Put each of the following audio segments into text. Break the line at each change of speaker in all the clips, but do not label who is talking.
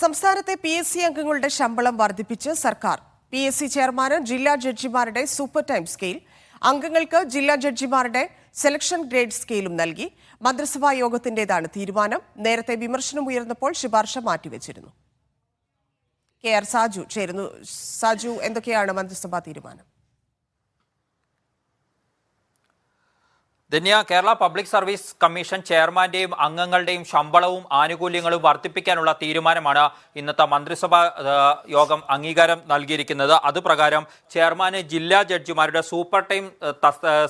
സംസ്ഥാനത്തെ P S C അംഗങ്ങളുടെ ശമ്പളം വർദ്ധിപ്പിച്ച് സർക്കാർ. പി എസ് സി ചെയർമാന് ജില്ലാ ജഡ്ജിമാരുടെ സൂപ്പർ ടൈം സ്കെയിൽ. അംഗങ്ങൾക്ക് ജില്ലാ ജഡ്ജിമാരുടെ സെലക്ഷൻ ഗ്രേഡ് സ്കെയിലും നൽകി. മന്ത്രിസഭാ യോഗത്തിന്റേതാണ് തീരുമാനം. നേരത്തെ വിമർശനം ഉയർന്നപ്പോൾ ശുപാർശ മാറ്റിവെച്ചിരുന്നു. കെ ആർ സാജു ചേരുന്നു. സാജു എന്തൊക്കെയാണ് മന്ത്രിസഭാ തീരുമാനം?
Dhanya Kerala public service commission ചെയർമാന്റെയും അംഗങ്ങളുടെയും ശമ്പളവും ആനുകൂല്യങ്ങളും വർദ്ധിപ്പിക്കാനുള്ള തീരുമാനമാണ് ഇന്നത്തെ മന്ത്രിസഭാ യോഗം അംഗീകാരം നൽകിയിരിക്കുന്നത്. അതുപ്രകാരം ചെയർമാന് ജില്ലാ ജഡ്ജിമാരുടെ സൂപ്പർ ടൈം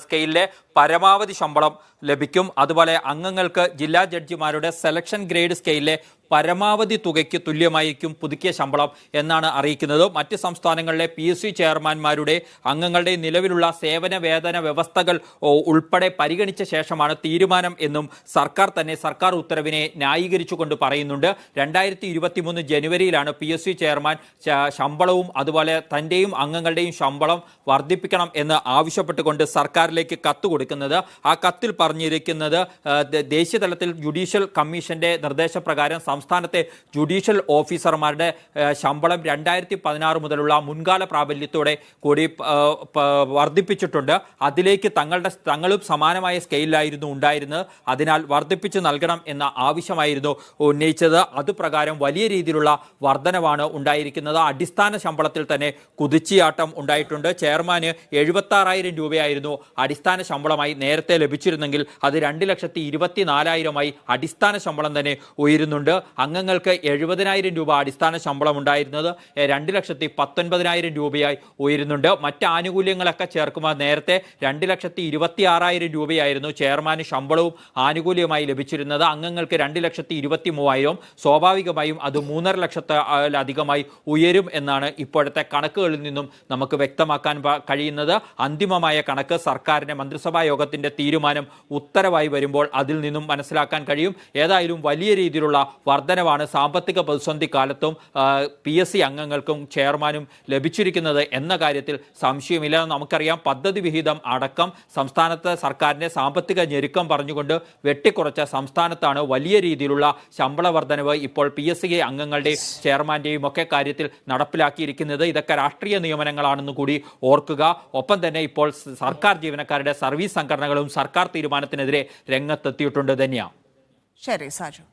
സ്കെയിലിലെ പരമാവധി ശമ്പളം ലഭിക്കും. അതുപോലെ അംഗങ്ങൾക്ക് ജില്ലാ ജഡ്ജിമാരുടെ സെലക്ഷൻ ഗ്രേഡ് സ്കെയിലിലെ പരമാവധി തുകയ്ക്ക് തുല്യമായിരിക്കും പുതുക്കിയ ശമ്പളം എന്നാണ് അറിയിക്കുന്നത്. മറ്റ് സംസ്ഥാനങ്ങളിലെ പി എസ് സി അംഗങ്ങളുടെ നിലവിലുള്ള സേവന വേതന വ്യവസ്ഥകൾ ഉൾപ്പെടെ പരിഗണിച്ച ശേഷമാണ് തീരുമാനം എന്നും സർക്കാർ തന്നെ സർക്കാർ ഉത്തരവിനെ ന്യായീകരിച്ചുകൊണ്ട് പറയുന്നുണ്ട്. രണ്ടായിരത്തി ഇരുപത്തിമൂന്ന് ജനുവരിയിലാണ് പി എസ് സി ചെയർമാൻ ശമ്പളവും അതുപോലെ തന്റെയും അംഗങ്ങളുടെയും ശമ്പളം വർദ്ധിപ്പിക്കണം എന്ന് ആവശ്യപ്പെട്ടുകൊണ്ട് സർക്കാരിലേക്ക് കത്ത് കൊടുക്കുന്നത്. ആ കത്തിൽ പറഞ്ഞിരിക്കുന്നത് ദേശീയതലത്തിൽ ദേശീയ തലത്തിൽ ജുഡീഷ്യൽ കമ്മീഷന്റെ നിർദ്ദേശപ്രകാരം സംസ്ഥാനത്തെ ജുഡീഷ്യൽ ഓഫീസർമാരുടെ ശമ്പളം രണ്ടായിരത്തി പതിനാറ് മുതലുള്ള മുൻകാല പ്രാബല്യത്തോടെ കൂടി വർദ്ധിപ്പിച്ചിട്ടുണ്ട്. അതിലേക്ക് തങ്ങളുടെ തങ്ങളും സമാനമായ സ്കെയിലായിരുന്നു ഉണ്ടായിരുന്നത്. അതിനാൽ വർദ്ധിപ്പിച്ച് നൽകണം എന്ന ആവശ്യമായിരുന്നു ഉന്നയിച്ചത്. അതുപ്രകാരം വലിയ രീതിയിലുള്ള വർധനവാണ് ഉണ്ടായിരിക്കുന്നത്. അടിസ്ഥാന ശമ്പളത്തിൽ തന്നെ കുതിച്ചിയാട്ടം ഉണ്ടായിട്ടുണ്ട്. ചെയർമാന് എഴുപത്താറായിരം രൂപയായിരുന്നു അടിസ്ഥാന ശമ്പളമായി നേരത്തെ ലഭിച്ചിരുന്നെങ്കിൽ അത് രണ്ട് ലക്ഷത്തി ഇരുപത്തി നാലായിരമായി അടിസ്ഥാന ശമ്പളം തന്നെ ഉയരുന്നുണ്ട്. അംഗങ്ങൾക്ക് എഴുപതിനായിരം രൂപ അടിസ്ഥാന ശമ്പളം ഉണ്ടായിരുന്നത് രണ്ട് ലക്ഷത്തി പത്തൊൻപതിനായിരം രൂപയായി ഉയരുന്നുണ്ട്. മറ്റ് ആനുകൂല്യങ്ങളൊക്കെ ചേർക്കുമ്പോൾ നേരത്തെ രണ്ട് ലക്ഷത്തി ഇരുപത്തി ആറായിരം രൂപയായിരുന്നു ചെയർമാൻ ശമ്പളവും ആനുകൂല്യമായി ലഭിച്ചിരുന്നത്. അംഗങ്ങൾക്ക് രണ്ട് ലക്ഷത്തി ഇരുപത്തി മൂവായിരം സ്വാഭാവികമായും അത് മൂന്നര ലക്ഷത്തിലധികമായി ഉയരും എന്നാണ് ഇപ്പോഴത്തെ കണക്കുകളിൽ നിന്നും നമുക്ക് വ്യക്തമാക്കാൻ കഴിയുന്നത്. അന്തിമമായ കണക്ക് സർക്കാരിന്റെ മന്ത്രിസഭാ യോഗത്തിന്റെ തീരുമാനം ഉത്തരവായി വരുമ്പോൾ അതിൽ നിന്നും മനസ്സിലാക്കാൻ കഴിയും. ഏതായാലും വലിയ രീതിയിലുള്ള വർധനവാണ് സാമ്പത്തിക പ്രതിസന്ധി കാലത്തും പി എസ് സി അംഗങ്ങൾക്കും ചെയർമാനും ലഭിച്ചിരിക്കുന്നത് എന്ന കാര്യത്തിൽ സംശയമില്ല നമുക്കറിയാം. പദ്ധതി വിഹിതം അടക്കം സംസ്ഥാനത്ത് സർക്കാരിന്റെ സാമ്പത്തിക ഞെരുക്കം പറഞ്ഞുകൊണ്ട് വെട്ടിക്കുറച്ച സംസ്ഥാനത്താണ് വലിയ രീതിയിലുള്ള ശമ്പള വർധനവ് ഇപ്പോൾ പി എസ് സി അംഗങ്ങളുടെ ചെയർമാന്റെയും ഒക്കെ കാര്യത്തിൽ നടപ്പിലാക്കിയിരിക്കുന്നത്. ഇതൊക്കെ രാഷ്ട്രീയ നിയമനങ്ങളാണെന്ന് കൂടി ഓർക്കുക. ഒപ്പം തന്നെ ഇപ്പോൾ സർക്കാർ ജീവനക്കാരുടെ സർവീസ് സംഘടനകളും സർക്കാർ തീരുമാനത്തിനെതിരെ രംഗത്തെത്തിയിട്ടുണ്ട്. തന്നെയാണ്
ശരി സാജു.